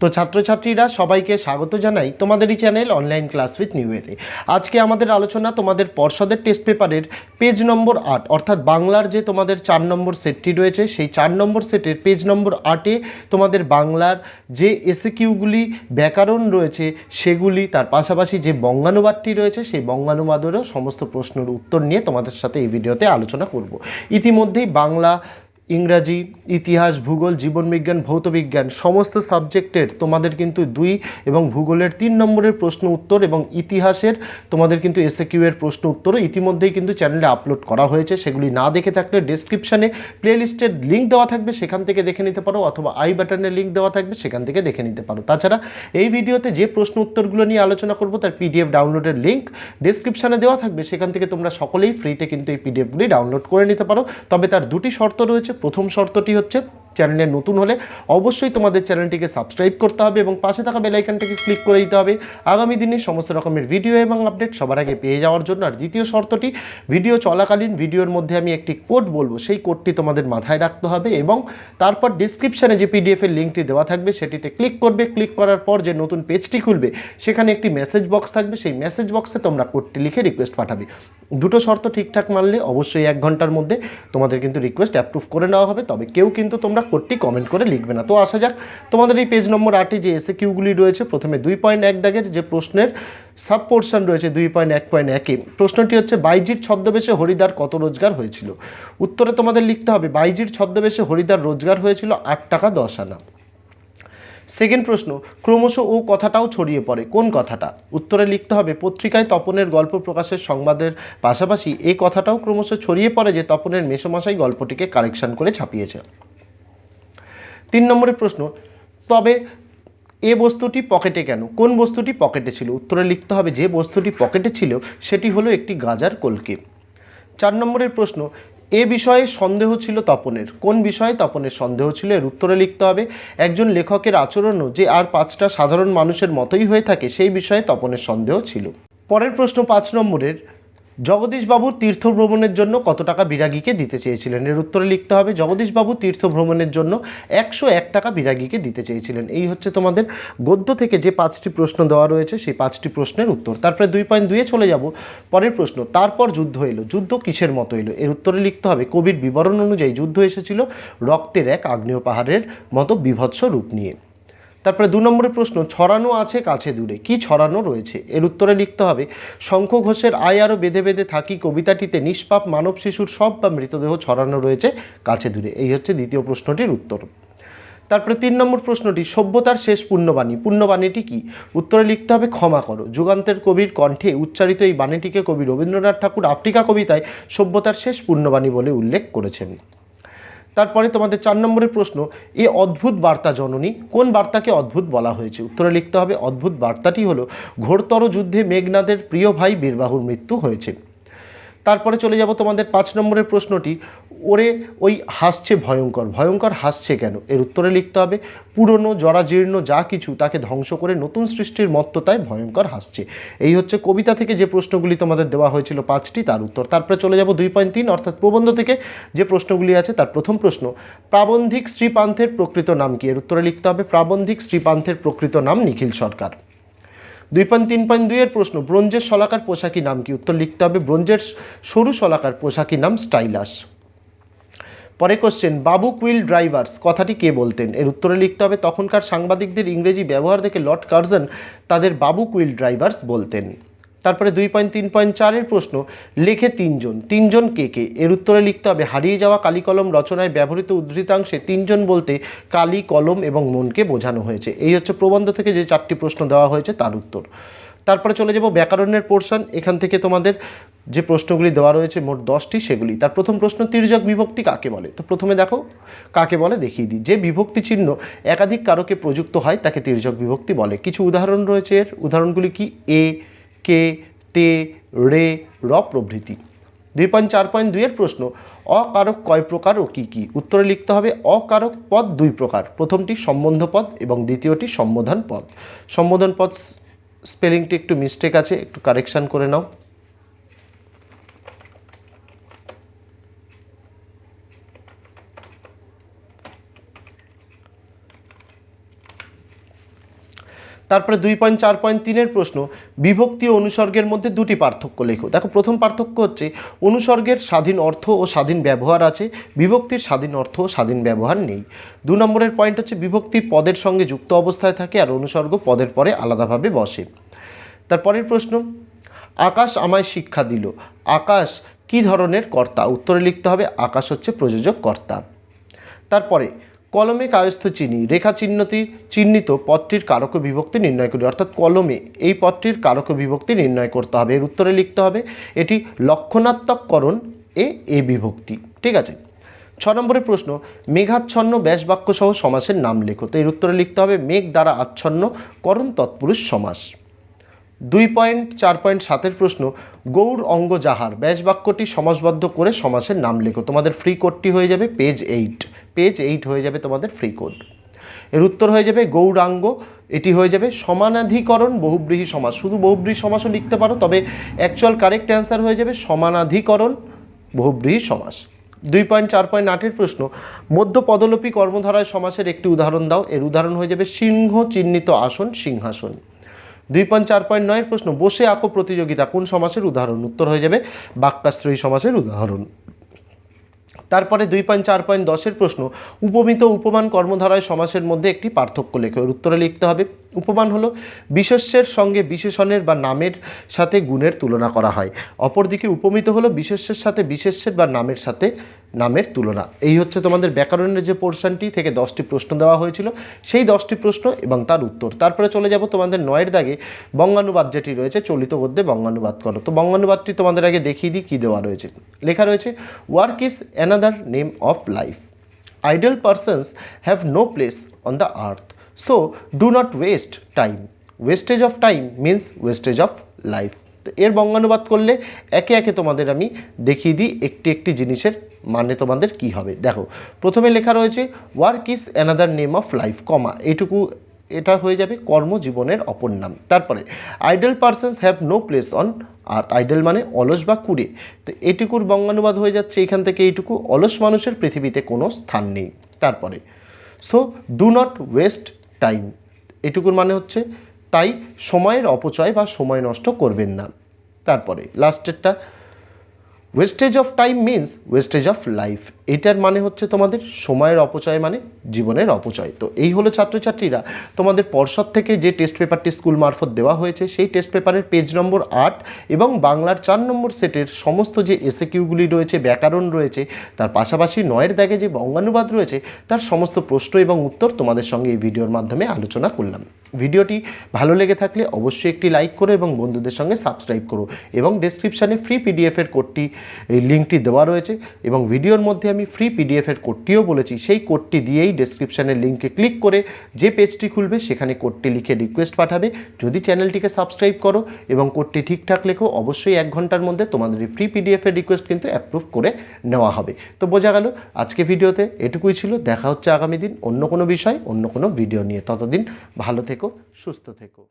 তো ছাত্রছাত্রীরা সবাইকে স্বাগত জানাই তোমাদেরই চ্যানেল অনলাইন ক্লাস উইথ নিউয়েতে আজকে আমাদের আলোচনা তোমাদের পর্ষদের টেস্ট পেপারের পেজ নম্বর আট, অর্থাৎ বাংলার যে তোমাদের চার নম্বর সেটটি রয়েছে, সেই চার নম্বর সেটের পেজ নম্বর আটে তোমাদের বাংলার যে এসিকিউগুলি ব্যাকরণ রয়েছে, সেগুলি, তার পাশাপাশি যে বঙ্গানুবাদটি রয়েছে, সেই বঙ্গানুবাদেরও সমস্ত প্রশ্নের উত্তর নিয়ে তোমাদের সাথে এই ভিডিওতে আলোচনা করব। ইতিমধ্যেই বাংলা ইংরাজি, ইতিহাস, ভূগোল জীবনবিজ্ঞান ভৌতবিজ্ঞান সমস্ত সাবজেক্টের তোমাদের কিন্তু দুই এবং ভূগোলের তিন নম্বরের প্রশ্ন উত্তর এবং ইতিহাসের তোমাদের কিন্তু এসএ এর প্রশ্ন উত্তরও ইতিমধ্যেই কিন্তু চ্যানেলে আপলোড করা হয়েছে। সেগুলি না দেখে থাকলে ডেসক্রিপশানে প্লেলিস্টের লিঙ্ক দেওয়া থাকবে, সেখান থেকে দেখে নিতে পারো অথবা আই বাটনের লিঙ্ক দেওয়া থাকবে, সেখান থেকে দেখে নিতে পারো। তাছাড়া এই ভিডিওতে যে প্রশ্ন উত্তরগুলো নিয়ে আলোচনা করব, তার পিডিএফ ডাউনলোডের লিঙ্ক ডেসক্রিপশানে দেওয়া থাকবে। সেখান থেকে তোমরা সকলেই ফ্রিতে কিন্তু এই পিডিএফগুলি ডাউনলোড করে নিতে পারো। তবে তার দুটি শর্ত রয়েছে। প্রথম শর্তটি হচ্ছে চ্যানেলে নতুন হলে অবশ্যই তোমাদের চ্যানেলটিকে সাবস্ক্রাইব করতে হবে এবং পাশে থাকা বেলাইকানটিকে ক্লিক করে দিতে হবে। আগামী দিনে সমস্ত রকমের ভিডিও এবং আপডেট সবার আগে পেয়ে যাওয়ার জন্য। আর দ্বিতীয় শর্তটি, ভিডিও চলাকালীন ভিডিওর মধ্যে আমি একটি কোড বলব। সেই কোডটি তোমাদের মাথায় রাখতে হবে এবং তারপর ডিসক্রিপশানে যে পিডিএফের লিঙ্কটি দেওয়া থাকবে, সেটিতে ক্লিক করবে। ক্লিক করার পর যে নতুন পেজটি খুলবে, সেখানে একটি মেসেজ বক্স থাকবে। সেই মেসেজ বক্সে তোমরা কোডটি লিখে রিকোয়েস্ট পাঠাবে। দুটো শর্ত ঠিকঠাক মানলে অবশ্যই এক ঘণ্টার মধ্যে তোমাদের কিন্তু রিকোয়েস্ট অ্যাপ্রুভ করে নেওয়া হবে। তবে কেউ কিন্তু তোমরা কোডটি কমেন্ট করে লিখবে না। তো আসা যাক, তোমাদের এই পেজ নম্বর আটে যে এসে কিউগুলি রয়েছে, প্রথমে দুই পয়েন্ট এক দাগের যে প্রশ্নের সাব পোর্শন রয়েছে, দুই পয়েন্ট এক পয়েন্ট একে। প্রশ্নটি হচ্ছে, বাইজির ছদ্মবেশে হরিদার কত রোজগার হয়েছিল? উত্তরে তোমাদের লিখতে হবে, বাইজির ছদ্মবেশে হরিদার রোজগার হয়েছিল আট টাকা দশ আনা। সেকেন্ড প্রশ্ন, ক্রমশ ও কথাটাও ছড়িয়ে পড়ে, কোন কথাটা? উত্তরে লিখতে হবে, পত্রিকায় তপনের গল্প প্রকাশের সংবাদের পাশাপাশি এই কথাটাও ক্রমশ ছড়িয়ে পড়ে যে তপনের মেসোমশাই গল্পটিকে কারেকশন করে ছাপিয়েছে। তিন নম্বরের প্রশ্ন, তবে এ বস্তুটি পকেটে কেন? কোন বস্তুটি পকেটে ছিল? উত্তরে লিখতে হবে, যে বস্তুটি পকেটে ছিল সেটি হলো একটি গাজার কলকে। চার নম্বরের প্রশ্ন, এ বিষয়ে সন্দেহ ছিল তপনের। কোন বিষয়ে তপনের সন্দেহ ছিল? এর উত্তরে লিখতে হবে, একজন লেখকের আচরণও যে আর পাঁচটা সাধারণ মানুষের মতোই হয়ে থাকে, সেই বিষয়ে তপনের সন্দেহ ছিল। পরের প্রশ্ন পাঁচ নম্বরের জগদীশবাবু তীর্থ ভ্রমণের জন্য কত টাকা বিরাগীকে দিতে চেয়েছিলেন? এর উত্তরে লিখতে হবে, জগদীশবাবু তীর্থ ভ্রমণের জন্য একশো এক টাকা বিরাগীকে দিতে চেয়েছিলেন। এই হচ্ছে তোমাদের গদ্য থেকে যে পাঁচটি প্রশ্ন দেওয়া রয়েছে, সেই পাঁচটি প্রশ্নের উত্তর। তারপরে দুই পয়েন্ট দুয়ে চলে যাব, পরের প্রশ্ন, তারপর যুদ্ধ এলো, যুদ্ধ কিসের মতো এলো? এর উত্তরে লিখতে হবে, কবির বিবরণ অনুযায়ী যুদ্ধ এসেছিল রক্তের এক আগ্নেয় পাহাড়ের মতো বিভৎস রূপ নিয়ে। তারপরে দু নম্বরের প্রশ্ন, ছড়ানো আছে কাছে দূরে। কি ছড়ানো রয়েছে? এর উত্তরে লিখতে হবে, শঙ্খ ঘোষের আয় আরও বেঁধে বেঁধে থাকি, কবিতাটিতে নিষ্পাপ মানব শিশুর সব বা মৃতদেহ ছড়ানো রয়েছে কাছে দূরে। এই হচ্ছে দ্বিতীয় প্রশ্নটির উত্তর। তারপরে তিন নম্বর প্রশ্নটি, সভ্যতার শেষ পুণ্যবাণী পুণ্যবাণীটি কি? উত্তরে লিখতে হবে, ক্ষমা করো। যুগান্তের কবির কণ্ঠে উচ্চারিত এই বাণীটিকে কবি রবীন্দ্রনাথ ঠাকুর আফ্রিকা কবিতায় সভ্যতার শেষ পুণ্যবাণী বলে উল্লেখ করেছেন। তারপরে তোমাদের চার নম্বরের প্রশ্ন, এ অদ্ভুত বার্তা জননী, কোন বার্তাকে অদ্ভুত বলা হয়েছে? উত্তরে লিখতে হবে, অদ্ভুত বার্তাটি হলো, ঘোরতর যুদ্ধে মেঘনাদের প্রিয় ভাই বীরবাহুর মৃত্যু হয়েছে। তারপরে চলে যাব তোমাদের পাঁচ নম্বরের প্রশ্নটি ওরে ওই হাসছে ভয়ঙ্কর ভয়ঙ্কর হাসছে কেন? এর উত্তরে লিখতে হবে, পুরনো, জরাজীর্ণ যা কিছু তাকে ধ্বংস করে নতুন সৃষ্টির মত্ততায় ভয়ঙ্কর হাসছে। এই হচ্ছে কবিতা থেকে যে প্রশ্নগুলি তোমাদের দেওয়া হয়েছিল পাঁচটি, তার উত্তর। তারপরে চলে যাব দুই পয়েন্ট তিন, অর্থাৎ প্রবন্ধ থেকে যে প্রশ্নগুলি আছে, তার প্রথম প্রশ্ন, প্রাবন্ধিক শ্রীপান্থের প্রকৃত নাম কি? এর উত্তরে লিখতে হবে, প্রাবন্ধিক শ্রীপান্থের প্রকৃত নাম নিখিল সরকার। দুই পয়েন্ট তিন পয়েন্ট দুইয়ের প্রশ্ন, ব্রোঞ্জের শলাকার পোশাকি নাম কি? উত্তর লিখতে হবে, ব্রোঞ্জের সরু শলাকার পোশাকি নাম স্টাইলাস। পরে কোশ্চেন বাবু কুইল ড্রাইভার্স, কথাটি কে বলতেন? এর উত্তরে লিখতে হবে, তখনকার সাংবাদিকদের ইংরেজি ব্যবহার দেখে লর্ড কার্জন তাদের বাবু কুইল ড্রাইভার্স বলতেন। তারপরে দুই পয়েন্ট, তিন পয়েন্ট, চারের প্রশ্ন, লেখে তিনজন। তিনজন কে কে? এর উত্তরে লিখতে হবে, হারিয়ে যাওয়া কালি কলম রচনায় ব্যবহৃত উদ্ধৃতাংশে তিনজন বলতে কালি কলম এবং মনকে বোঝানো হয়েছে। এই হচ্ছে প্রবন্ধ থেকে যে চারটি প্রশ্ন দেওয়া হয়েছে তার উত্তর। তারপরে চলে যাব ব্যাকরণের পোর্শন এখান থেকে তোমাদের যে প্রশ্নগুলি দেওয়া রয়েছে মোট দশটি, সেগুলি। তার প্রথম প্রশ্ন, তির্যক বিভক্তি কাকে বলে? তো প্রথমে দেখো, কাকে বলে? দেখিয়ে দিই। যে বিভক্তি চিহ্ন একাধিক কারকে প্রযুক্ত হয়, তাকে তির্যক বিভক্তি বলে। কিছু উদাহরণ রয়েছে এর। উদাহরণগুলি কি? এ, কে, তে, রে, র প্রভৃতি। দুই পয়েন্ট, চার পয়েন্ট দুইয়ের প্রশ্ন, অকারক কয় প্রকার ও কী কী? উত্তরে লিখতে হবে, অকারক পদ দুই প্রকার। প্রথমটি সম্বন্ধ পদ এবং দ্বিতীয়টি সম্বোধন পদ। সম্বোধন পদ স্পেলিংটি একটু মিস্টেক আছে, একটু কারেকশান করে নাও। তারপরে দুই পয়েন্ট, চার পয়েন্ট, তিনের প্রশ্ন, বিভক্তি ও অনুসর্গের মধ্যে দুটি পার্থক্য লেখো। দেখো, প্রথম পার্থক্য হচ্ছে অনুসর্গের স্বাধীন অর্থ ও স্বাধীন ব্যবহার আছে, বিভক্তির স্বাধীন অর্থ ও স্বাধীন ব্যবহার নেই। দু নম্বরের পয়েন্ট হচ্ছে বিভক্তি পদের সঙ্গে যুক্ত অবস্থায় থাকে আর অনুসর্গ পদের পরে আলাদাভাবে বসে। তারপরের প্রশ্ন, আকাশ আমায় শিক্ষা দিল। আকাশ কি ধরনের কর্তা? উত্তরে লিখতে হবে, আকাশ হচ্ছে প্রযোজক কর্তা। তারপরে কলমে কায়স্থ চিনি, রেখা চিহ্নটি চিহ্নিত পদটির কারক বিভক্তি নির্ণয় করি অর্থাৎ কলমে এই পদটির কারক বিভক্তি নির্ণয় করতে হবে। এর উত্তরে লিখতে হবে, এটি লক্ষণাত্মককরণ এ এ বিভক্তি। ঠিক আছে? ছ নম্বরের প্রশ্ন, মেঘাচ্ছন্ন ব্যাসবাক্য সহ সমাসের নাম লেখো। তো এর উত্তরে লিখতে হবে, মেঘ দ্বারা আচ্ছন্ন করণ তৎপুরুষ সমাস। দুই পয়েন্ট, চার পয়েন্ট, সাতের প্রশ্ন, গৌর অঙ্গ যাহার ব্যাস বাক্যটি সমাসবদ্ধ করে সমাসের নাম লেখো। তোমাদের ফ্রি কোডটি হয়ে যাবে পেজ এইট পেজ এইট হয়ে যাবে তোমাদের ফ্রি কোড এর উত্তর হয়ে যাবে গৌরাঙ্গ, এটি হয়ে যাবে সমানাধিকরণ, বহুব্রীহী সমাস। শুধু বহুব্রীহী সমাসও লিখতে পারো, তবে অ্যাকচুয়াল কারেক্ট অ্যান্সার হয়ে যাবে সমানাধিকরণ, বহুব্রীহী সমাস। দুই পয়েন্ট চার পয়েন্ট আটের প্রশ্ন, মধ্য পদলোপী কর্মধারায় সমাসের একটি উদাহরণ দাও। এর উদাহরণ হয়ে যাবে সিংহ চিহ্নিত আসন, সিংহাসন। দুই পয়েন্ট চার পয়েন্ট নয়ের প্রশ্ন, বসে আঁকো প্রতিযোগিতা, কোন সমাসের উদাহরণ? উত্তর হয়ে যাবে বাক্যাশ্রয়ী সমাসের উদাহরণ। তারপরে দুই পয়েন্ট, চার পয়েন্ট, দশের প্রশ্ন, উপমিত উপমান কর্মধারায় সমাসের মধ্যে একটি পার্থক্য লেখো। উত্তরে লিখতে হবে উপমান হলো, বিশেষ্যের সঙ্গে বিশেষণের বা নামের সাথে গুণের তুলনা করা হয়। অপরদিকে উপমিত হলো, বিশেষ্যের সাথে বিশেষ্যের বা নামের সাথে নামের তুলনা। এই হচ্ছে তোমাদের ব্যাকরণের যে পোর্শনটি থেকে দশটি প্রশ্ন দেওয়া হয়েছিল। সেই দশটি প্রশ্ন এবং তার উত্তর। তারপরে চলে যাব তোমাদের নয়ের দাগে। বঙ্গানুবাদ যেটি রয়েছে, চলিত গদ্যে বঙ্গানুবাদ করো। তো বঙ্গানুবাদটি তোমাদের আগে দেখিয়ে দিই, কী দেওয়া রয়েছে। লেখা রয়েছে work is another name of life idle persons have no place on the earth. So do not waste time wastage of time means wastage of life তো এর বঙ্গানুবাদ করলে একে একে তোমাদের আমি দেখিয়ে দিই একটি একটি জিনিসের মানে তোমাদের কি হবে। দেখো, প্রথমে লেখা রয়েছে work is another name of life comma. এইটুকু এটা হয়ে যাবে কর্মজীবনের অপর নাম। তারপরে idle persons have no place on R idle মানে অলস বা কুড়ে। তো এটুকুর বঙ্গানুবাদ হয়ে যাচ্ছে এখান থেকে এইটুকু। অলস মানুষের পৃথিবীতে কোনো স্থান নেই। তারপরে so do not waste time এটুকুর মানে হচ্ছে তাই সময়ের অপচয় বা সময় নষ্ট করবেন না। তারপরে লাস্টেরটা wastage of time means wastage of life এটার মানে হচ্ছে তোমাদের সময়ের অপচয় মানে জীবনের অপচয়। তো এই হলো ছাত্রছাত্রীরা, তোমাদের পর্ষদ থেকে যে টেস্ট পেপারটি স্কুল মারফত দেওয়া হয়েছে, সেই টেস্ট পেপারের পেজ নম্বর আট এবং বাংলার চার নম্বর সেটের সমস্ত যে এসে কিউগুলি রয়েছে, ব্যাকরণ রয়েছে, তার পাশাপাশি নয়ের দাগে যে বঙ্গানুবাদ রয়েছে, তার সমস্ত প্রশ্ন এবং উত্তর তোমাদের সঙ্গে এই ভিডিওর মাধ্যমে আলোচনা করলাম। ভিডিওটি ভালো লেগে থাকলে অবশ্যই একটি লাইক করো এবং বন্ধুদের সঙ্গে সাবস্ক্রাইব করো এবং ডেসক্রিপশানে ফ্রি পিডিএফের কোডটি লিঙ্কটি দেওয়া রয়েছে এবং ভিডিওর মধ্যে আমি ফ্রি পিডিএফের কোডটিও বলেছি, সেই কোডটি দিয়েই ডেসক্রিপশানের লিঙ্কে ক্লিক করে যে পেজটি খুলবে সেখানে কোডটি লিখে রিকোয়েস্ট পাঠাবে। যদি চ্যানেলটিকে সাবস্ক্রাইব করো এবং কোডটি ঠিকঠাক লেখো, অবশ্যই এক ঘণ্টার মধ্যে তোমাদের ফ্রি পিডিএফের রিকোয়েস্ট কিন্তু অ্যাপ্রুভ করে নেওয়া হবে। তো বোঝা গেল, আজকে ভিডিওতে এটুকুই ছিল, দেখা হচ্ছে আগামী দিন অন্য কোনো বিষয়, অন্য কোনো ভিডিও নিয়ে। ততদিন ভালো থেকো সুস্থ থেকো।